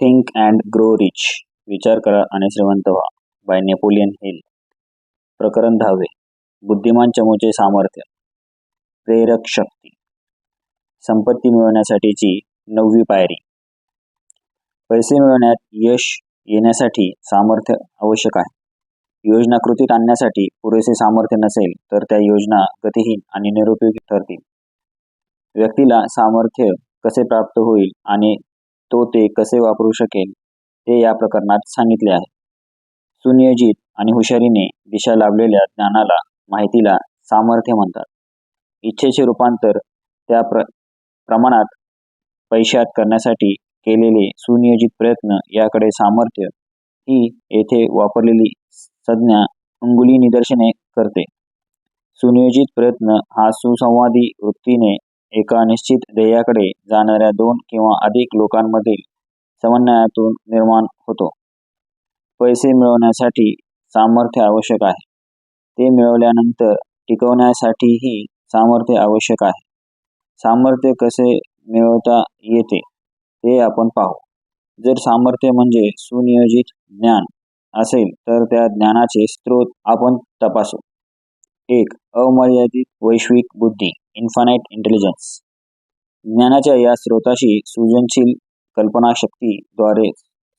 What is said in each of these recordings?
Think and grow rich विचार करा आणि श्रीमंत व्हा बाय नेपोलियन हिल प्रकरण दहावे बुद्धिमान चमूचे सामर्थ्य प्रेरक शक्ती. संपत्ती मिळवण्यासाठीची नववी पायरी. पैसे मिळवण्यात यश येण्यासाठी सामर्थ्य आवश्यक आहे. योजना कृतीत आणण्यासाठी पुरेसे सामर्थ्य नसेल तर त्या योजना गतिहीन आणि निरुपयोगी ठरतील. व्यक्तीला सामर्थ्य कसे प्राप्त होईल आणि तो ते कसे वापरू शकेल ते या प्रकरणात सांगितले आहे. सुनियोजित आणि हुशारीने दिशा लाभलेल्या ज्ञानाला माहितीला सामर्थ्य म्हणतात. इच्छेचे रूपांतर त्या प्र प्रमाणात पैशात करण्यासाठी केलेले सुनियोजित प्रयत्न याकडे सामर्थ्य ही येथे वापरलेली संज्ञा अंगुली निदर्शने करते. सुनियोजित प्रयत्न हा सुसंवादी वृत्तीने एका निश्चित ध्येयाकडे जाणाऱ्या दोन किंवा अधिक लोकांमधील समन्वयातून निर्माण होतो. पैसे मिळवण्यासाठी सामर्थ्य आवश्यक आहे. ते मिळवल्यानंतर टिकवण्यासाठीही सामर्थ्य आवश्यक आहे. सामर्थ्य कसे मिळवता येते ते आपण पाहू. जर सामर्थ्य म्हणजे सुनियोजित ज्ञान असेल तर त्या ज्ञानाचे स्रोत आपण तपासू. एक अमर्यादित वैश्विक बुद्धी इन्फानाइट इंटेलिजन्स ज्ञानाच्या या स्रोताशी सृजनशील कल्पनाशक्तीद्वारे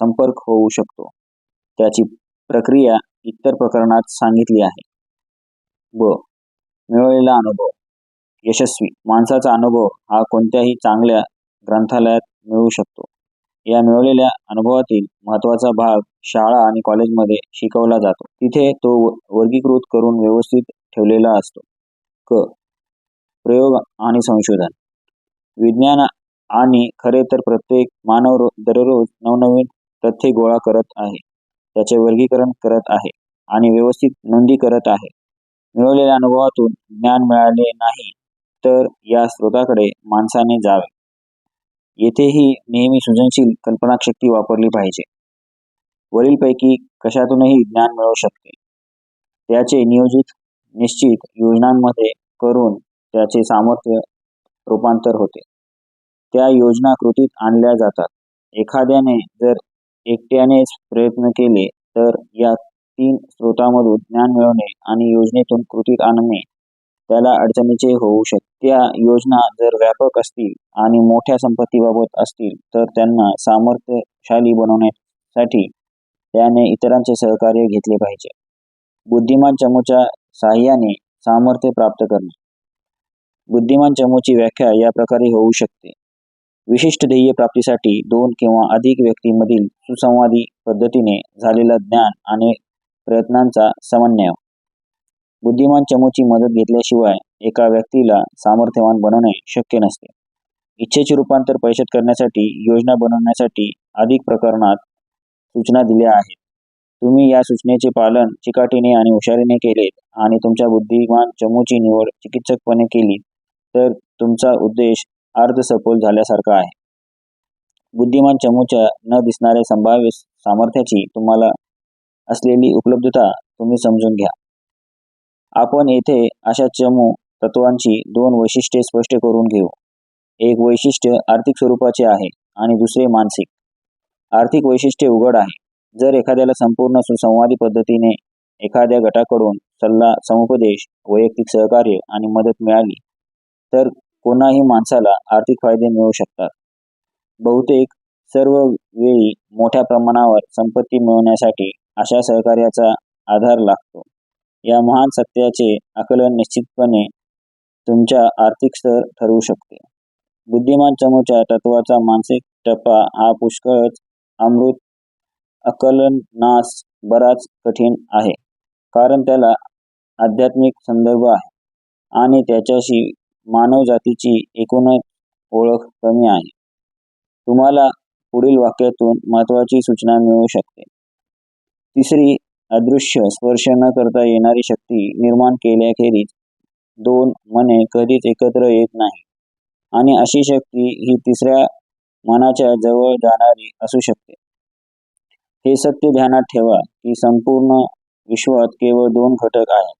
संपर्क होऊ शकतो. त्याची प्रक्रिया इतर प्रकरणात सांगितली आहे. ब. मिळवलेला अनुभव. यशस्वी. माणसाचा अनुभव हा कोणत्याही चांगल्या ग्रंथालयात मिळू शकतो. या मिळवलेल्या अनुभवातील महत्त्वाचा भाग शाळा आणि कॉलेजमध्ये शिकवला जातो. तिथे तो वर्गीकृत करून व्यवस्थित ठेवलेला असतो. क. प्रयोग आणि संशोधन. विज्ञान आणि खरे तर प्रत्येक मानव दररोज नवनवीन तथ्ये गोळा करत आहे. त्याचे वर्गीकरण करत आहे आणि व्यवस्थित नोंदी करत आहे. मिळवलेल्या अनुभवातून ज्ञान मिळाले नाही तर या स्रोताकडे माणसाने जावे. येथेही नेहमी सृजनशील कल्पनाशक्ती वापरली पाहिजे. वरीलपैकी कशातूनही ज्ञान मिळू शकते. त्याचे नियोजित निश्चित योजनांमध्ये करून त्याचे सामर्थ्य रूपांतर होते. त्या योजना कृतीत आणल्या जातात. एखाद्याने जर एकट्यानेच प्रयत्न केले तर या तीन स्रोतांमधून ज्ञान मिळवणे आणि योजनेतून कृतीत आणणे त्याला अडचणीचे होऊ शकते. त्या योजना जर व्यापक असतील आणि मोठ्या संपत्तीबाबत असतील तर त्यांना सामर्थ्यशाली बनवण्यासाठी त्याने इतरांचे सहकार्य घेतले पाहिजे. बुद्धिमान चमूच्या साह्याने सामर्थ्य प्राप्त करणे. बुद्धिमान चमूची व्याख्या या प्रकारे होऊ शकते. विशिष्ट ध्येय प्राप्तीसाठी दोन किंवा अधिक व्यक्तींमधील सुसंवादी पद्धतीने झालेला ज्ञान आणि प्रयत्नांचा समन्वय. बुद्धिमान चमूची मदत घेतल्याशिवाय एका व्यक्तीला सामर्थ्यवान बनवणे शक्य नसते. इच्छेचे रूपांतर पैशात करण्यासाठी योजना बनवण्यासाठी अधिक प्रकरणात सूचना दिल्या आहेत. तुम्ही या सूचनेचे पालन चिकाटीने आणि हुशारीने केले आणि तुमच्या बुद्धिमान चमूची निवड चिकित्सकपणे केली तर तुमचा उद्देश अर्धसफल झाल्यासारखा आहे. बुद्धिमान चमूच्या न दिसणाऱ्या संभाव्य सामर्थ्याची तुम्हाला असलेली उपलब्धता तुम्ही समजून घ्या. आपण येथे अशा चमू तत्वांची दोन वैशिष्ट्ये स्पष्ट करून घेऊ. एक वैशिष्ट्य आर्थिक स्वरूपाचे आहे आणि दुसरे मानसिक. आर्थिक वैशिष्ट्य उघड आहे. जर एखाद्याला संपूर्ण सुसंवादी पद्धतीने एखाद्या गटाकडून सल्ला समुपदेश वैयक्तिक सहकार्य आणि मदत मिळाली तर कोणाही माणसाला आर्थिक फायदे मिळू शकतात. बहुतेक सर्व वेळी मोठ्या प्रमाणावर संपत्ती मिळवण्यासाठी अशा सहकार्याचा आधार लागतो. या महान सत्याचे आकलन निश्चितपणे तुमच्या आर्थिक स्तर ठरवू शकते. बुद्धिमान चमूच्या तत्वाचा मानसिक टप्पा हा पुष्कळच अमृत आकलनास बराच कठीण आहे. कारण त्याला आध्यात्मिक संदर्भ आहे आणि त्याच्याशी मानवजातीची एकूणच ओळख कमी आहे. तुम्हाला पुढील वाक्यातून महत्वाची सूचना मिळू शकते. तिसरी अदृश्य स्पर्श न करता येणारी शक्ती निर्माण केल्याखेरीज दोन मने कधीच एकत्र येत नाही. आणि अशी शक्ती ही तिसऱ्या मनाच्या जवळ जाणारी असू शकते. हे सत्य ध्यानात ठेवा की संपूर्ण विश्वात केवळ दोन घटक आहेत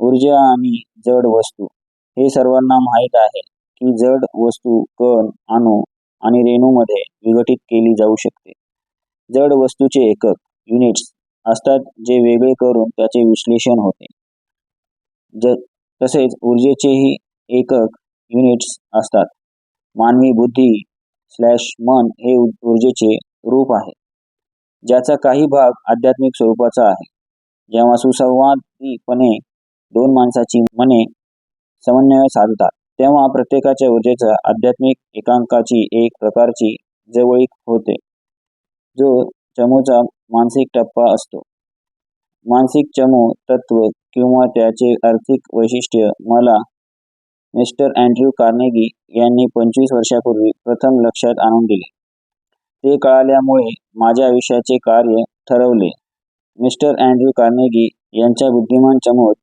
ऊर्जा आणि जड वस्तू. हे सर्वांना माहीत आहे की जड वस्तू कण अणू आणि रेणूमध्ये विघटित केली जाऊ शकते. जड वस्तूचे एकक युनिट्स असतात जे वेगळे करून त्याचे विश्लेषण होते. ज तसेच ऊर्जेचेही एकक युनिट्स असतात. मानवी बुद्धी स्लॅश मन हे ऊर्जेचे रूप आहे. ज्याचा काही भाग आध्यात्मिक स्वरूपाचा आहे. जेव्हा सुसंवादीपणे दोन माणसाची मने समन्वय साधतात तेव्हा प्रत्येकाच्या ऊर्जेचा आध्यात्मिक एकांकाची एक प्रकारची जवळीक होते जो चमूचा मानसिक टप्पा असतो. मानसिक चमू तत्व किंवा त्याचे आर्थिक वैशिष्ट्य मला मिस्टर अँड्र्यू कार्नेगी यांनी पंचवीस वर्षापूर्वी प्रथम लक्षात आणून दिले. ते कळाल्यामुळे माझ्या आयुष्याचे कार्य ठरवले. मिस्टर अँड्रू कार्नेगी यांच्या बुद्धिमान चमूत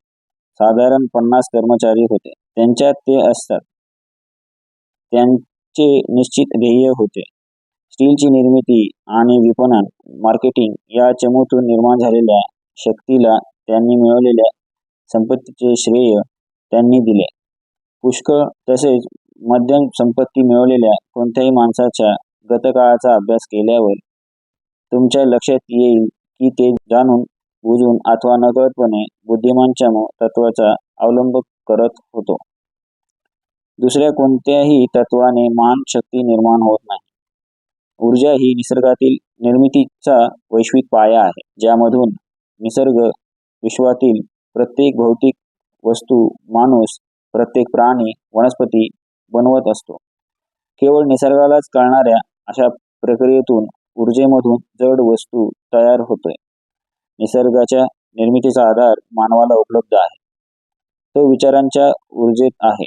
साधारण पन्नास कर्मचारी होते. त्यांच्यात ते असतात. त्यांचे निश्चित ध्येय होते. स्टीलची निर्मिती आणि विपणन मार्केटिंग या चमूतून निर्माण झालेल्या शक्तीला त्यांनी मिळवलेल्या संपत्तीचे श्रेय त्यांनी दिले. पुष्कळ तसेच मध्यम संपत्ती मिळवलेल्या कोणत्याही माणसाच्या गतकाळाचा अभ्यास केल्यावर तुमच्या लक्षात येईल की ते जाणून बुजून अथवा नकळतपणे बुद्धिमानच्या तत्वाचा अवलंब करत होतो. दुसऱ्या कोणत्याही तत्वाने मान शक्ती निर्माण होत नाही. ऊर्जा ही निसर्गातील निर्मितीचा वैश्विक पाया आहे ज्यामधून निसर्ग विश्वातील प्रत्येक भौतिक वस्तू माणूस प्रत्येक प्राणी वनस्पती बनवत असतो. केवळ निसर्गालाच कळणाऱ्या अशा प्रक्रियेतून ऊर्जेमधून जड वस्तू तयार होतोय. निसर्गाच्या निर्मितीचा आधार मानवाला उपलब्ध आहे. तो विचारांच्या ऊर्जेत आहे.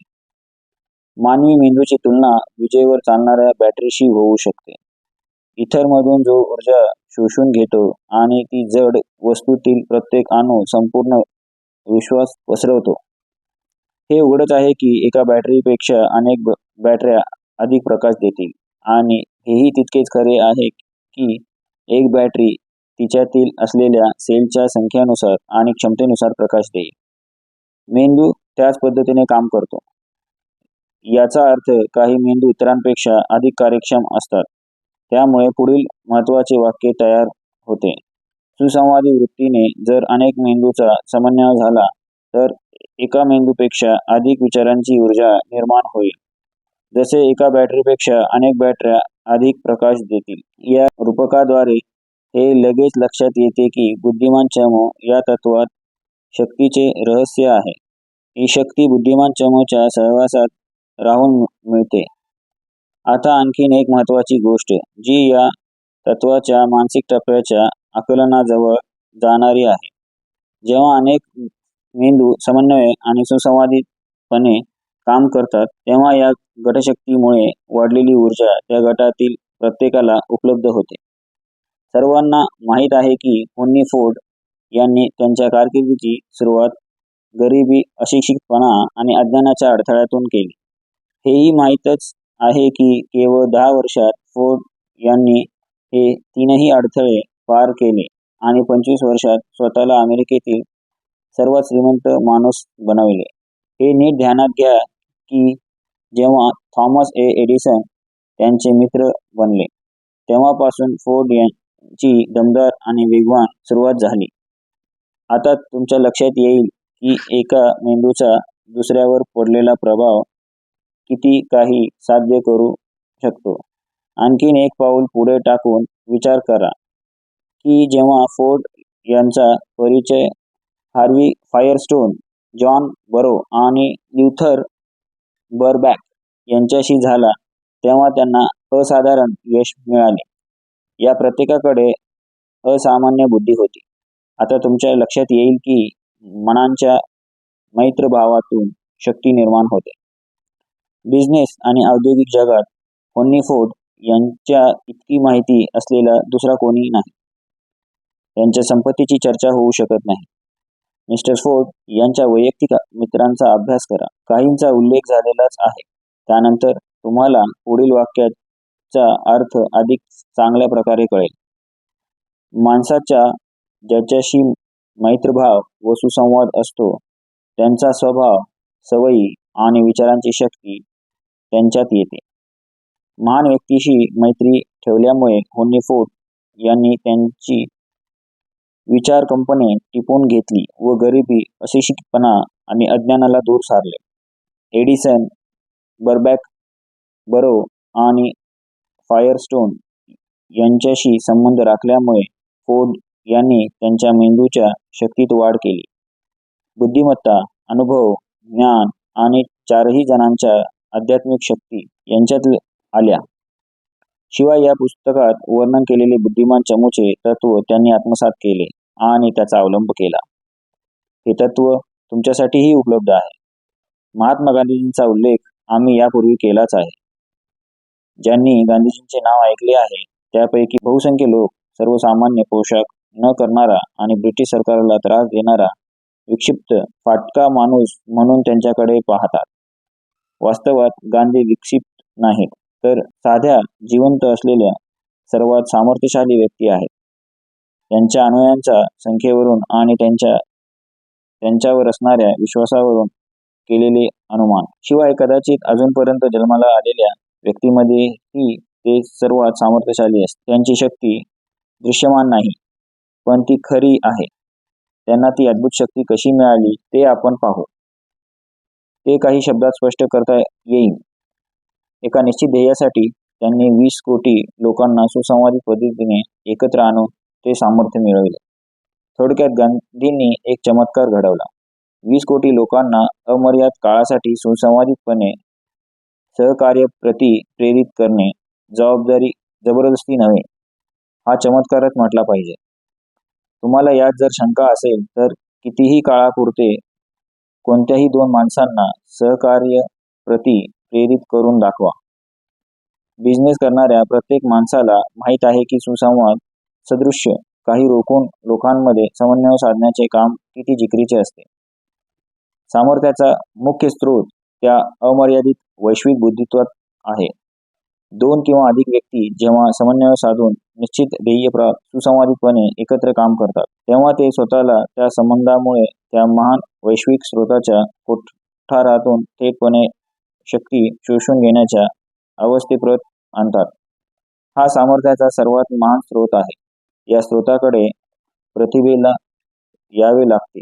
मानवी मेंदूची तुलना विजेवर चालणाऱ्या बॅटरीशी होऊ शकते. इथरमधून जो ऊर्जा शोषून घेतो आणि ती जड वस्तूतील प्रत्येक अणू संपूर्ण विश्वास पसरवतो. हे उघडच आहे की एका बॅटरीपेक्षा अनेक ब- बॅटऱ्या अधिक प्रकाश देतील आणि हेही तितकेच खरे आहे की एक बॅटरी तिच्यातील असलेल्या सेलच्या संख्येनुसार आणि क्षमतेनुसार प्रकाश देईल. मेंदू त्याच पद्धतीने काम करतो. याचा अर्थ काही मेंदू इतरांपेक्षा अधिक कार्यक्षम असतात. त्यामुळे पुढील महत्त्वाचे वाक्य तयार होते. सुसंवादी वृत्तीने जर अनेक मेंदूचा समन्वय झाला तर एका मेंदूपेक्षा अधिक विचारांची ऊर्जा निर्माण होईल. जसे एका बॅटरीपेक्षा अनेक बॅटऱ्या अधिक प्रकाश देतील. या रूपकाद्वारे हे लगेच लक्षात येते की बुद्धिमान चमू या तत्वात शक्तीचे रहस्य आहे. ही शक्ती बुद्धिमान चमूच्या सहवासात राहून मिळते. आता आणखीन एक महत्वाची गोष्ट जी या तत्वाच्या मानसिक टप्प्याच्या आकलनाजवळ जाणारी आहे. जेव्हा अनेक मेंदू समन्वय आणि सुसंवादितपणे काम करतात तेव्हा या गटशक्तीमुळे वाढलेली ऊर्जा त्या गटातील प्रत्येकाला उपलब्ध होते. सर्वांना माहीत आहे की होन्नी फोर्ड यांनी त्यांच्या कारकिर्दीची सुरुवात गरिबी अशिक्षितपणा आणि अज्ञानाच्या अडथळ्यातून केली. हेही माहीतच आहे की केवळ दहा वर्षात फोर्ड यांनी हे तीनही अडथळे पार केले आणि पंचवीस वर्षात स्वतःला अमेरिकेतील सर्वात श्रीमंत माणूस बनविले. हे नीट ध्यानात घ्या की जेव्हा थॉमस ए. एडिसन त्यांचे मित्र बनले तेव्हापासून फोर्ड यांची दमदार आणि वेगवान सुरुवात झाली. आता तुमच्या लक्षात येईल की एका मेंदूचा दुसऱ्यावर पडलेला प्रभाव किती काही साध्य करू शकतो. आणखीन एक पाऊल पुढे टाकून विचार करा की जेव्हा फोर्ड यांचा परिचय हार्वी फायरस्टोन जॉन बरो आणि ल्युथर बरबॅक यांच्याशी झाला तेव्हा त्यांना असाधारण यश मिळाले. या प्रत्येकाकडे असामान्य बुद्धी होती. आता तुमच्या लक्षात येईल की मनांच्या मैत्रभावातून शक्ती निर्माण होते. बिझनेस आणि औद्योगिक जगात होन्नी फोर्ड यांच्या इतकी माहिती असलेला दुसरा कोणी नाही. त्यांच्या संपत्तीची चर्चा होऊ शकत नाही. मिस्टर फोर्ड यांच्या वैयक्तिक मित्रांचा अभ्यास करा. काहींचा उल्लेख झालेलाच आहे. त्यानंतर तुम्हाला पुढील वाक्याचा अर्थ अधिक चांगल्या प्रकारे कळेल. माणसाच्या ज्याच्याशी मैत्रभाव व सुसंवाद असतो त्यांचा स्वभाव सवयी आणि विचारांची शक्ती त्यांच्यात येते. महान व्यक्तीशी मैत्री ठेवल्यामुळे होन्नी फोर्ट यांनी त्यांची विचार कंपने टिपून घेतली व गरिबी अशिक्षितपणा आणि अज्ञानाला दूर सारले. एडिसन बर्बॅक बरो आणि फायरस्टोन यांच्याशी संबंध राखल्यामुळे फोर्ड यांनी त्यांच्या मेंदूच्या शक्तीत वाढ केली. बुद्धिमत्ता अनुभव ज्ञान आणि चारही जणांच्या आध्यात्मिक शक्ती यांच्यात आल्या. शिवाय या पुस्तकात वर्णन केलेले बुद्धिमान चमूचे तत्व त्यांनी आत्मसात केले. आणि त्याचा अवलंब केला. हे तत्व तुमच्यासाठीही उपलब्ध आहे. महात्मा गांधीजींचा उल्लेख आम्ही यापूर्वी केलाच आहे. ज्यांनी गांधीजींचे नाव ऐकले आहे त्यापैकी बहुसंख्य लोक सर्वसामान्य पोशाख न करणारा आणि ब्रिटिश सरकारला त्रास देणारा विक्षिप्त फाटका माणूस म्हणून त्यांच्याकडे पाहतात. वास्तवात गांधी विक्षिप्त नाहीत तर साध्या जिवंत असलेल्या सर्वात सामर्थ्यशाली व्यक्ती आहेत. त्यांच्या अनुयांच्या संख्येवरून आणि त्यांच्या त्यांच्यावर असणाऱ्या विश्वासावरून केलेले अनुमान. शिवाय कदाचित अजूनपर्यंत जन्माला आलेल्या व्यक्तीमध्येही ते सर्वात सामर्थ्यशाली असते. त्यांची शक्ती दृश्यमान नाही पण ती खरी आहे. त्यांना ती अद्भुत शक्ती कशी मिळाली ते आपण पाहू. ते काही शब्दात स्पष्ट करता येईल. एका निश्चित ध्येयासाठी त्यांनी वीस कोटी लोकांना सुसंवादित पद्धतीने एकत्र आणून ते सामर्थ्य मिळवले. थोडक्यात गांधींनी एक चमत्कार घडवला. वीस कोटी लोकांना अमर्याद काळासाठी सुसंवादितपणे सहकार्य प्रति प्रेरित करणे जबाबदारी जबरदस्ती नव्हे हा चमत्कारच म्हटला पाहिजे. तुम्हाला यात जर शंका असेल तर कितीही काळापुरते कोणत्याही दोन माणसांना सहकार्य प्रति प्रेरित करून दाखवा. बिझनेस करणाऱ्या प्रत्येक माणसाला माहीत आहे की सुसंवाद सदृश्य काही रोखून लोकांमध्ये समन्वय साधण्याचे काम किती जिकरीचे असते? सामर्थ्याचा मुख्य स्रोत त्या अमर्यादित वैश्विक बुद्धित्वात आहे. दोन किंवा अधिक व्यक्ती जेव्हा समन्वय साधून निश्चित ध्येय सुसंवादितपणे एकत्र काम करतात तेव्हा ते स्वतःला त्या संबंधामुळे त्या महान वैश्विक स्रोताच्या कोठारातून थेटपणे शक्ती शोषून घेण्याच्या अवस्थेप्रत आणतात. हा सामर्थ्याचा सर्वात महान स्रोत आहे. या स्रोताकडे प्रतिभेला यावे लागते.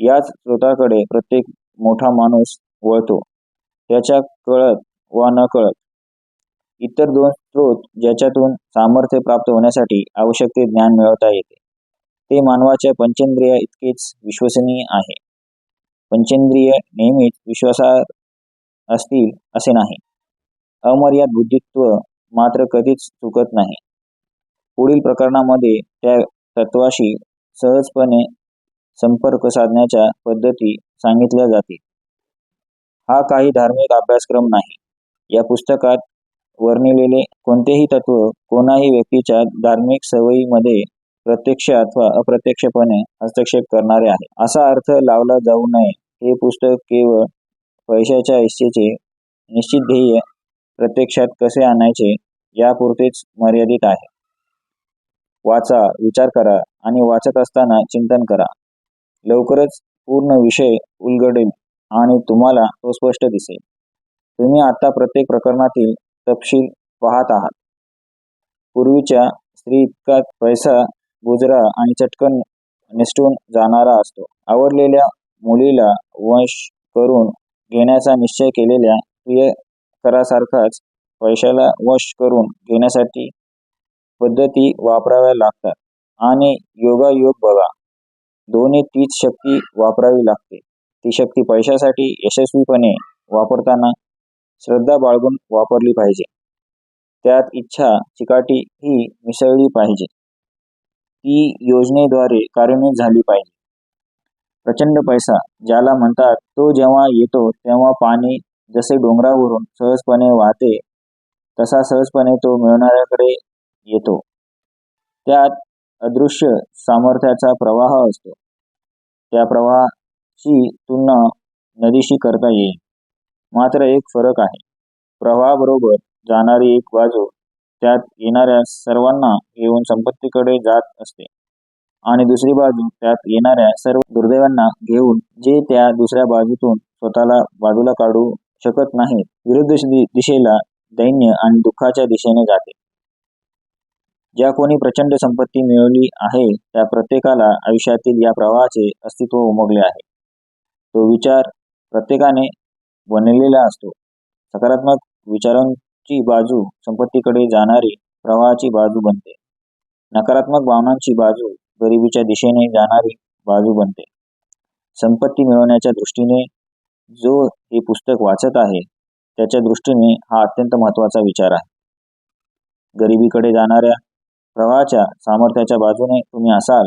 याच स्रोताकडे प्रत्येक मोठा माणूस वळतो. त्याच्या कळत वा न कळत. इतर दोन स्रोत ज्याच्यातून सामर्थ्य प्राप्त होण्यासाठी आवश्यक ते ज्ञान मिळवता येते. ते मानवाच्या पंचेंद्रिय इतकेच विश्वसनीय आहे. पंचेंद्रिय नेहमीच विश्वासार असतील असे नाही. अमर्याद बुद्धित्व मात्र कधीच चुकत नाही. पुढील प्रकरणामध्ये त्या तत्वाशी सहजपणे संपर्क साधण्याच्या पद्धती सांगितल्या जातील हा काही धार्मिक अभ्यासक्रम नाही. या पुस्तकात वर्णिलेले कोणतेही तत्व कोणाही व्यक्तीच्या धार्मिक सवयीमध्ये प्रत्यक्ष अथवा अप्रत्यक्षपणे हस्तक्षेप करणारे आहे. असा अर्थ लावला जाऊ नये. हे पुस्तक केवळ पैशाच्या इच्छेचे निश्चित ध्येय प्रत्यक्षात कसे आणायचे यापुरतेच मर्यादित आहे. वाचा विचार करा आणि वाचत असताना चिंतन करा. लवकरच पूर्ण विषय उलगडेल आणि तुम्हाला तो स्पष्ट दिसेल. तुम्ही आता प्रत्येक प्रकरणातील तपशील पाहत आहात. पूर्वीच्या स्त्री इतका पैसा गुजरा आणि चटकन निसटून जाणारा असतो. आवडलेल्या मुलीला वंश करून घेण्याचा निश्चय केलेल्या प्रियकरासारखाच पैशाला वश करून घेण्यासाठी पद्धती वापराव्या लागतात. आणि योगायोग बघा. दोन्ही तीच शक्ती वापरावी लागते. ती शक्ती पैशासाठी यशस्वीपणे वापरताना श्रद्धा बाळगून वापरली पाहिजे. त्यात इच्छा चिकाटी ही मिसळली पाहिजे. ती योजनेद्वारे कार्यान्वित झाली पाहिजे. प्रचंड पैसा ज्याला म्हणतात तो जेव्हा येतो तेव्हा पाणी जसे डोंगरावरून सहजपणे वाहते तसा सहजपणे तो मिळवणाऱ्याकडे येतो. त्यात अदृश्य सामर्थ्याचा प्रवाह असतो. त्या प्रवाहाची तुलना नदीशी करता येईल. मात्र एक फरक आहे. प्रवाहाबरोबर जाणारी एक बाजू त्यात येणाऱ्या सर्वांना घेऊन संपत्तीकडे जात असते. आणि दुसरी बाजू त्यात येणाऱ्या सर्व दुर्दैवांना घेऊन जे त्या दुसऱ्या बाजूतून स्वतःला बाजूला काढू शकत नाहीत. विरुद्ध दिशेला दैन्य आणि दुःखाच्या दिशेने जाते. ज्या कोणी प्रचंड संपत्ती मिळवली आहे त्या प्रत्येकाला आयुष्यातील या प्रवाहाचे अस्तित्व उमगले आहे. तो विचार प्रत्येकाने बनलेला असतो. सकारात्मक विचारांची बाजू संपत्तीकडे जाणारी प्रवाहाची बाजू बनते. नकारात्मक भावनांची बाजू गरिबीच्या दिशेने जाणारी बाजू बनते. संपत्ती मिळवण्याच्या दृष्टीने जो हे पुस्तक वाचत आहे त्याच्या दृष्टीने हा अत्यंत महत्त्वाचा विचार आहे. गरिबीकडे जाणाऱ्या प्रवाहाच्या सामर्थ्याच्या बाजूने तुम्ही असाल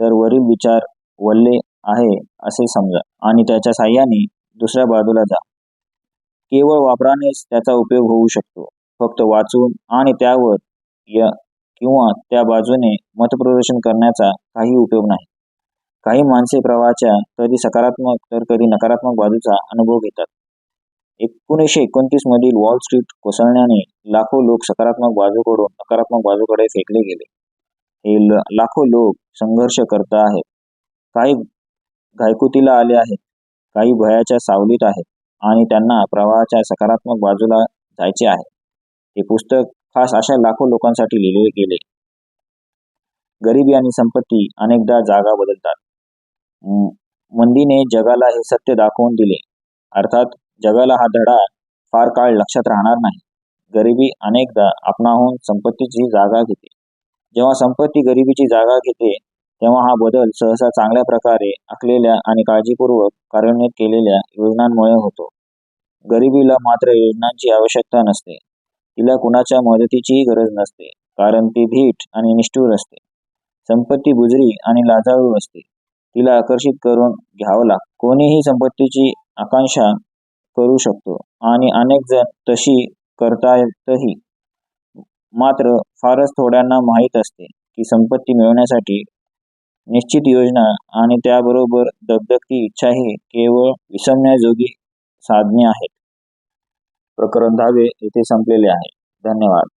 तर वरील विचार वल्ले आहे असे समजा. आणि त्याच्या साह्याने दुसऱ्या बाजूला जा. केवळ वापरानेच त्याचा उपयोग होऊ शकतो. फक्त वाचून आणि त्यावर य किंवा त्या बाजूने मतप्रदर्शन करण्याचा काही उपयोग नाही. काही माणसे प्रवाहाच्या कधी सकारात्मक तर कधी नकारात्मक बाजूचा अनुभव घेतात. एकोणीसशे एकोणतीस मधील वॉल स्ट्रीट कोसळण्याने लाखो लोक सकारात्मक बाजूकडून नकारात्मक बाजूकडे फेकले गेले. हे लाखो लोक संघर्ष करत आहेत. काही घायकुतीला आले आहेत काही भयाच्या सावलीत आहेत आणि त्यांना प्रवाहाच्या सकारात्मक बाजूला जायचे आहे. हे पुस्तक खास अशा लाखो लोकांसाठी लिहिले गेले. गरिबी आणि संपत्ती अनेकदा जागा बदलतात. मंदीने जगाला हे सत्य दाखवून दिले. अर्थात जगाला हा धडा फार काळ लक्षात राहणार नाही. गरिबी अनेकदा आपणाहून संपत्तीची जागा घेते. जेव्हा संपत्ती गरिबीची जागा घेते तेव्हा हा बदल सहसा चांगल्या प्रकारे आखलेल्या आणि काळजीपूर्वक कार्यान्वित केलेल्या योजनांमुळे होतो. गरिबीला मात्र योजनांची आवश्यकता नसते. तिला कुणाच्या मदतीचीही गरज नसते कारण ती धीट आणि निष्ठुर असते. संपत्ती बुजरी आणि लाजाळू असते. तिला आकर्षित करून घ्यावं लागतं कोणीही संपत्तीची आकांक्षा करू शकतो. आणि अनेक जण तशी करतायतही. मात्र फारच थोड्यांना माहीत असते की संपत्ती मिळवण्यासाठी निश्चित योजना आणि त्याबरोबर दगदगती इच्छाही केवळ विसमण्याजोगी साधने आहेत. प्रकरण दहावे येथे संपलेले आहे. धन्यवाद.